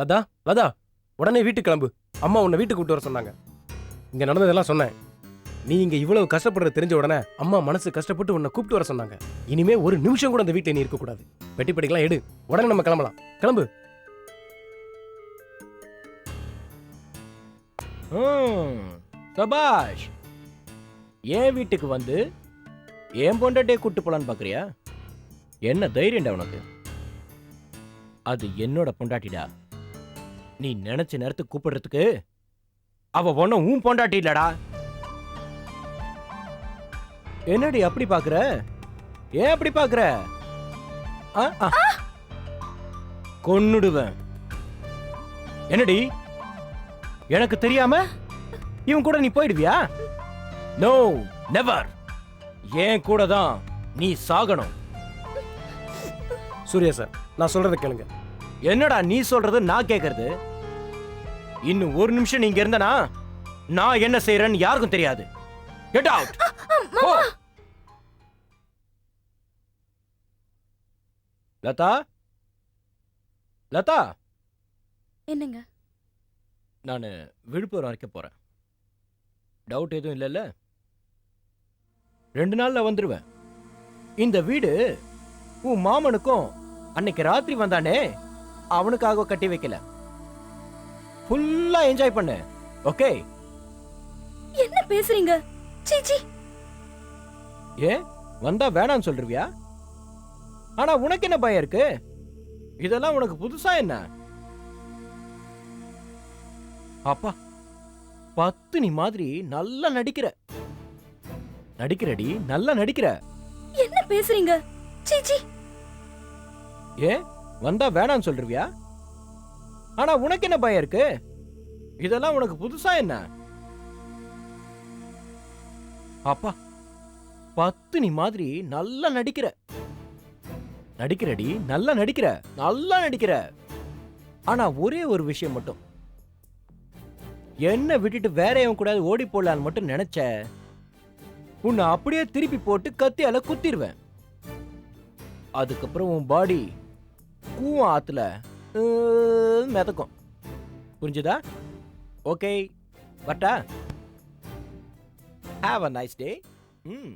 லதா லதா உடனே வீட்டுக்கு கிளம்பு. அம்மா உன்னை வீட்டுக்கு கூட்டு வர சொன்னாங்க. இங்கே நடந்ததெல்லாம் சொன்னேன். நீ இங்கே இவ்வளவு கஷ்டப்படுற தெரிஞ்ச உடனே அம்மா மனசு கஷ்டப்பட்டு உன்னை கூப்பிட்டு வர சொன்னாங்க. இனிமே ஒரு நிமிஷம் கூட அந்த வீட்டில் நீ இருக்கக்கூடாது. பெட்டி படிக்கலாம் எடு. உடனே நம்ம கிளம்பலாம். கிளம்பு. ம், சபாஷ் என் வீட்டுக்கு வந்து என் பொண்டாட்டியை கூட்டு போலான்னு பார்க்குறியா என்ன தைரியம்டா உனக்கு? அது என்னோட பொண்டாட்டிடா. நீ நினைச்ச நேரத்துக்கு கூப்பிடுறதுக்கு? அவ ஒன்னும் உன் பொண்டாட்டி இல்லடா. என்னடி அப்படி பாக்குற? ஏன் அப்படி பாக்குற. கொன்னுடுவேன். என்னடி? எனக்கு தெரியாம? இவன் கூட நீ போயிடுவியா? நோ நெவர் ஏன் கூட தான் நீ சாகணும். சூர்யா சார் நான் சொல்றதை கேளுங்க. என்னடா நீ சொல்றது நான் கேக்குறது? இன்னும் ஒரு நிமிஷம் நீங்க இருந்தனா நான் என்ன செய்யறேன்னு யாருக்கும் தெரியாது. Get out Latha? லதா? என்னங்க? நான் விழுப்புரம் வரைக்கும் போறேன். டவுட் எதுவும் இல்லைல்ல? ரெண்டு நாள்ல வந்துருவேன். இந்த வீடு உன் மாமனுக்கும் அன்னைக்கு ராத்திரி வந்தானே? அவனுக்காக கட்டி வைக்கல. ஃபுல்லா என்ஜாய் பண்ணு. ஓகே என்ன பேசுறீங்க? சீச்சி ஏன் வந்தா வேணாம்னு சொல்றியா? ஆனா உனக்கு என்ன பயம் இருக்கு? இதெல்லாம் உனக்கு புதுசா என்ன? அப்பா பத்து நீ மாதிரி நல்லா நடிக்கிற. நடிக்கிறடி நல்லா நடிக்கிற. என்ன பேசுறீங்க? சீச்சி ஏன் வந்தா வேணாம்னு சொல்றியா? ஆனா உனக்கு என்ன பயம் இருக்கு? இதெல்லாம் உனக்கு புதுசா என்ன? அப்பா பத்து நீ மாதிரி நல்லா நடிக்கிற. நடிக்கிறடி நல்லா நடிக்கிற நல்லா நடிக்கிற. ஆனா ஒரே ஒரு விஷயம் மட்டும். என்ன விட்டுட்டு வேற எவன் கூட ஓடி போடலான்னு மட்டும் நினைச்ச உன்னை அப்படியே திருப்பி போட்டு கத்தியால குத்திடுவேன் அதுக்கப்புறம் உன் பாடி கூவம் ஆற்றுல மிதக்கும். புரிஞ்சுதா? Okay வட்டா. Have a nice day hmm.